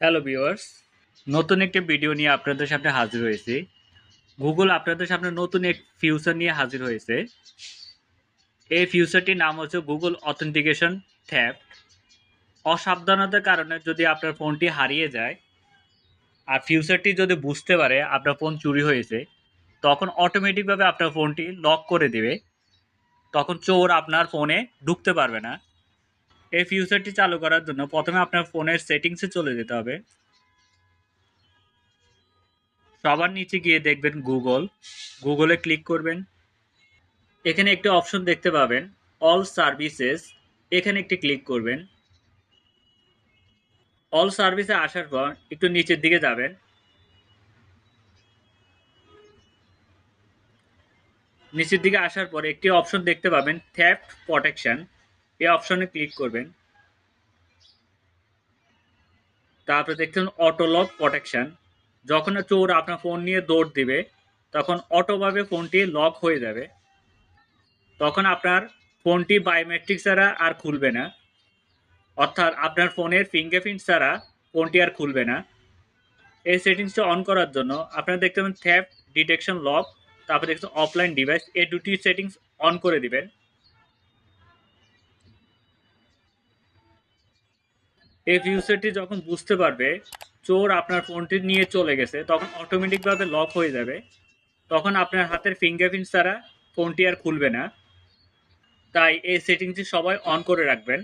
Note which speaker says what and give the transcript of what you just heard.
Speaker 1: Hello viewers নতুন একটি video নিয়ে আপনাদের সামনে হাজির হয়েছি। গুগল আপনাদের সামনে নতুন এক ফিউচার নিয়ে হাজির হয়েছে। এই ফিউচারটির নাম হচ্ছে গুগল অথেন্টিকেশন ট্যাব অসাবধানতার কারণে যদি আপনার ফোনটি হারিয়ে যায়, আর ফিউচারটি যদি বুঝতে পারে আপনার ফোন চুরি হয়েছে, তখন অটোমেটিকভাবে আপনার ফোনটি লক করে দেবে। তখন চোর আপনার ফোনে ঢুকতে পারবে না। এই ফিউচারটি চালু করার জন্য প্রথমে আপনার ফোনের সেটিংসে চলে যেতে হবে। সবার নিচে গিয়ে দেখবেন গুগল গুগলে ক্লিক করবেন। এখানে একটি অপশন দেখতে পাবেন অল সার্ভিসেস এখানে একটি ক্লিক করবেন। অল সার্ভিসে আসার পর একটু নিচের দিকে যাবেন। নিচের দিকে আসার পর একটি অপশন দেখতে পাবেন থ্যাফট প্রোটেকশন এই অপশনে ক্লিক করবেন। তারপরে দেখছেন অটো লক প্রোটেকশন যখন চোর আপনার ফোন নিয়ে দৌড় দিবে, তখন অটোভাবে ফোনটি লক হয়ে যাবে। তখন আপনার ফোনটি বায়োমেট্রিক ছাড়া আর খুলবে না। অর্থাৎ আপনার ফোনের ফিঙ্গারপ্রিন্ট ছাড়া ফোনটি আর খুলবে না। এই সেটিংসটা অন করার জন্য আপনারা দেখতে পাবেন থ্যাপ ডিটেকশন লক তারপরে দেখছেন অফলাইন ডিভাইস এই দুটি সেটিংস অন করে দিবেন। এই ফিউচারটি যখন বুঝতে পারবে, চোর আপনার ফোনটি নিয়ে চলে গেছে, তখন অটোমেটিকভাবে লক হয়ে যাবে। তখন আপনার হাতের ফিঙ্গারপ্রিন্ট ছাড়া ফোনটি আর খুলবে না। তাই এই সেটিংসটি সবাই অন করে রাখবেন।